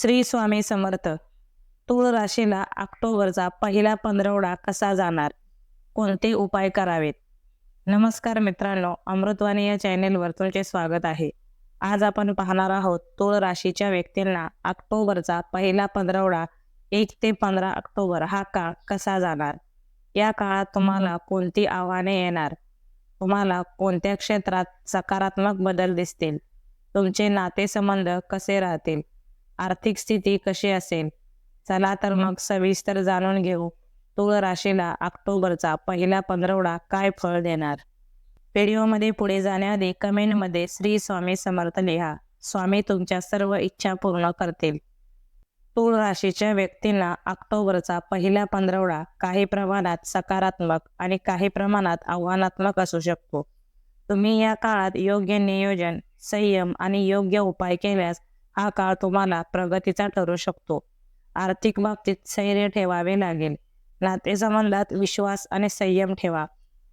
श्री स्वामी समर्थ. तूळ राशीला ऑक्टोबरचा पहिला पंधरवडा कसा जाणार? कोणते उपाय करावेत? नमस्कार मित्रांनो अमृतवाणी या चॅनेलवर तुमचे स्वागत आहे. आज आपण पाहणार आहोत तूळ राशीच्या व्यक्तींना ऑक्टोबरचा पहिला पंधरवडा एक ते पंधरा ऑक्टोबर हा काळ कसा जाणार? या काळात तुम्हाला कोणती आव्हाने येणार? तुम्हाला कोणत्या क्षेत्रात सकारात्मक बदल दिसतील? तुमचे नातेसंबंध कसे राहतील? आर्थिक स्थिती कशी असेल? चला तर मग सविस्तर जाणून घेऊ. तूळ राशीला ऑक्टोबरचा पहिला पंधरवडा काय फळ देणार? व्हिडिओमध्ये पुढे जाण्याआधी कमेंटमध्ये श्री स्वामी समर्थ लिहा. स्वामी तुमच्या सर्व इच्छा पूर्ण करतील. तूळ राशीच्या व्यक्तींना ऑक्टोबरचा पहिला पंधरवडा काही प्रमाणात सकारात्मक आणि काही प्रमाणात आव्हानात्मक असू शकतो. तुम्ही या काळात योग्य नियोजन संयम आणि योग्य उपाय केल्यास हा काळ तुम्हाला प्रगतीचा ठरू शकतो. आर्थिक बाबतीत स्थैर्य ठेवावे लागेल. नातेसंबंधात विश्वास आणि संयम ठेवा.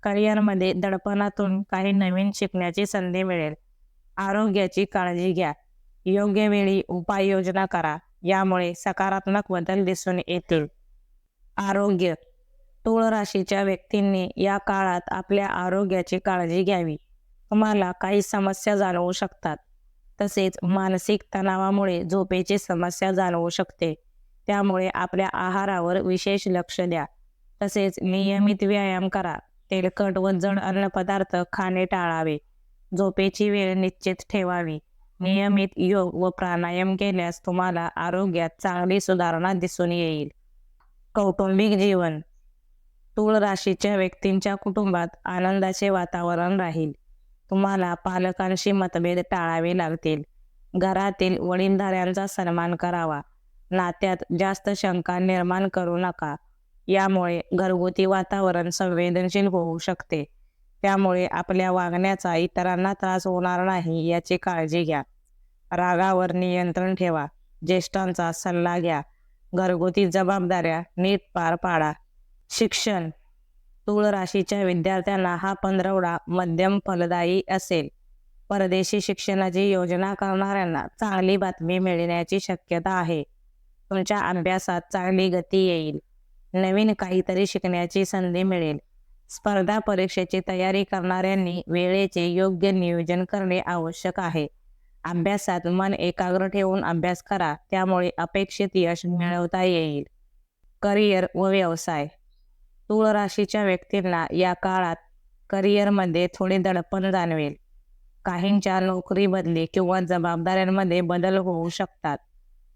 करिअरमध्ये दडपणातून काही नवीन शिकण्याची संधी मिळेल. आरोग्याची काळजी घ्या. योग्य वेळी उपाययोजना करा. यामुळे सकारात्मक बदल दिसून येतील. आरोग्य. तुळ राशीच्या व्यक्तींनी या काळात आपल्या आरोग्याची काळजी घ्यावी. तुम्हाला काही समस्या जाणवू शकतात. तसेच मानसिक तणावामुळे झोपेची समस्या जाणवू शकते. त्यामुळे आपल्या आहारावर विशेष लक्ष द्या. तसेच नियमित व्यायाम करा. तेलकट व जड अन्नपदार्थ खाणे टाळावे. झोपेची वेळ निश्चित ठेवावी. नियमित योग व प्राणायाम केल्यास तुम्हाला आरोग्यात चांगली सुधारणा दिसून येईल. कौटुंबिक जीवन. तूळ राशीच्या व्यक्तींच्या कुटुंबात आनंदाचे वातावरण राहील. तुम्हाला पालकांशी मतभेद टाळावे लागतील. घरातील वडीलधाऱ्यांचा सन्मान करावा. नात्यात जास्त शंका निर्माण करू नका. यामुळे घरगुती वातावरण संवेदनशील होऊ शकते. त्यामुळे आपल्या वागण्याचा इतरांना त्रास होणार नाही याची काळजी घ्या. रागावर नियंत्रण ठेवा. ज्येष्ठांचा सल्ला घ्या. घरगुती जबाबदाऱ्या नीट पार पाडा. शिक्षण तूळ राशीच्या विद्यार्थ्यांना हा पंधरवडा मध्यम फलदायी असेल. परदेशी शिक्षणाची योजना करणाऱ्यांना चांगली बातमी मिळण्याची शक्यता आहे. तुमच्या अभ्यासात चांगली गती येईल. नवीन काहीतरी शिकण्याची संधी मिळेल. स्पर्धा परीक्षेची तयारी करणाऱ्यांनी वेळेचे योग्य नियोजन करणे आवश्यक आहे. अभ्यासात मन एकाग्र ठेवून अभ्यास करा त्यामुळे अपेक्षित यश मिळवता येईल. करिअर व व्यवसाय. तूळ राशीच्या व्यक्तींना या काळात करिअरमध्ये थोडी दडपण जाणवेल. काहींच्या नोकरी बदली किंवा जबाबदाऱ्यांमध्ये बदल होऊ शकतात.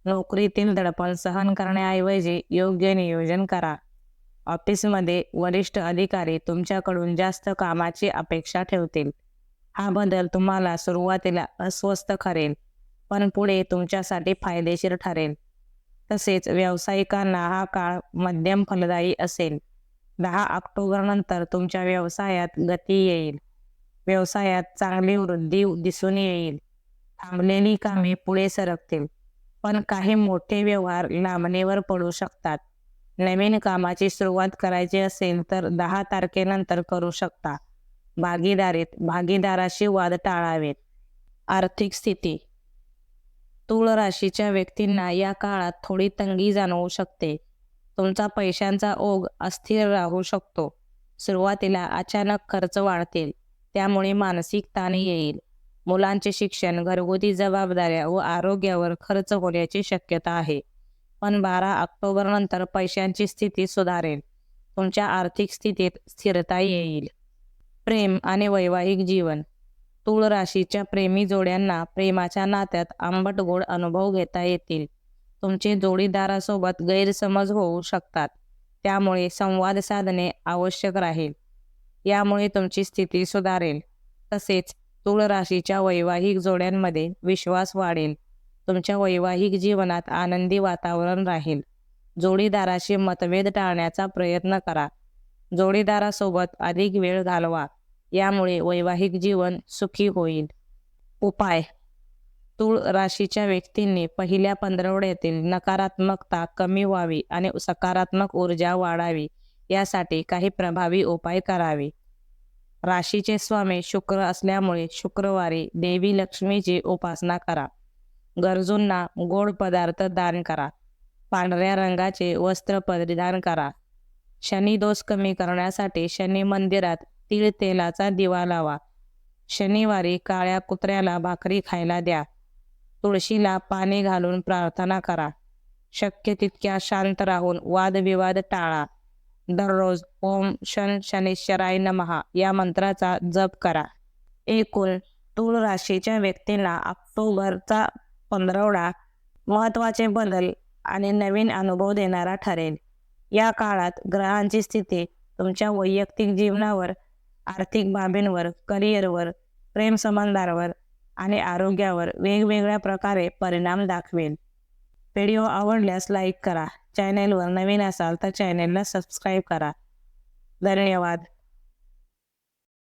नोकरीतील दडपण सहन करण्याऐवजी योग्य नियोजन करा. ऑफिसमध्ये वरिष्ठ अधिकारी तुमच्याकडून जास्त कामाची अपेक्षा ठेवतील. हा बदल तुम्हाला सुरुवातीला अस्वस्थ करेल पण पुढे तुमच्यासाठी फायदेशीर ठरेल. तसेच व्यावसायिकांना हा काळ मध्यम फलदायी असेल. दहा ऑक्टोबर नंतर तुमच्या व्यवसायात गती येईल. व्यवसायात चांगली वृद्धी दिसून येईल. थांबलेली कामे पुढे सरकतील. पण काही मोठे व्यवहार लांबणीवर पडू शकतात. नवीन कामाची सुरुवात करायची असेल तर दहा तारखेनंतर करू शकता. भागीदारीत भागीदाराशी वाद टाळावेत. आर्थिक स्थिती. तूळ राशीच्या व्यक्तींना या काळात थोडी तंगी जाणवू शकते. तुमचा पैशांचा ओघ अस्थिर राहू शकतो. सुरुवातीला अचानक खर्च वाढतील त्यामुळे मानसिक ताण येईल. मुलांचे शिक्षण घरगुती जबाबदाऱ्या व आरोग्यावर खर्च होण्याची शक्यता आहे. पण बारा ऑक्टोबर नंतर पैशांची स्थिती सुधारेल. तुमच्या आर्थिक स्थितीत स्थिरता येईल. प्रेम आणि वैवाहिक जीवन. तूळ राशीच्या प्रेमी जोड्यांना प्रेमाच्या नात्यात आंबट गोड अनुभव घेता येतील. तुमचे जोडीदारासोबत गैरसमज होऊ शकतात. त्यामुळे संवाद साधणे आवश्यक राहील. यामुळे तुमची स्थिती सुधारेल. तसेच तूळ राशीच्या वैवाहिक जोड्यांमध्ये विश्वास वाढेल. तुमच्या वैवाहिक जीवनात आनंदी वातावरण राहील. जोडीदाराशी मतभेद टाळण्याचा प्रयत्न करा. जोडीदारासोबत अधिक वेळ घालवा. यामुळे वैवाहिक जीवन सुखी होईल. उपाय तूळ राशीच्या व्यक्तींनी पहिल्या पंधरवड्यातील नकारात्मकता कमी व्हावी आणि सकारात्मक ऊर्जा वाढावी यासाठी काही प्रभावी उपाय करावे. राशीचे स्वामी शुक्र असल्यामुळे शुक्रवारी देवी लक्ष्मीची उपासना करा. गरजूंना गोड पदार्थ दान करा. पांढऱ्या रंगाचे वस्त्र परिधान करा. शनी दोष कमी करण्यासाठी शनी मंदिरात तीळ तेलाचा दिवा लावा. शनिवारी काळ्या कुत्र्याला भाकरी खायला द्या. तुळशीला पाणी घालून प्रार्थना करा. शक्य तितक्या शांत राहून वादविवाद टाळा. दररोज ओम शन शनेश्वराय नमहा या मंत्राचा जप करा. एकूण तूळ राशीच्या व्यक्तींना ऑक्टोबरचा पंधरवडा महत्त्वाचे बदल आणि नवीन अनुभव देणारा ठरेल. या काळात ग्रहांची स्थिती तुमच्या वैयक्तिक जीवनावर आर्थिक बाबींवर करिअरवर प्रेमसंबंधांवर आणि आरोग्यावर वेगवेगळ्या प्रकारे परिणाम दाखवेल. व्हिडिओ आवडल्यास लाईक करा. चॅनेलवर नवीन असाल तर चॅनेलला सबस्क्राईब करा. धन्यवाद.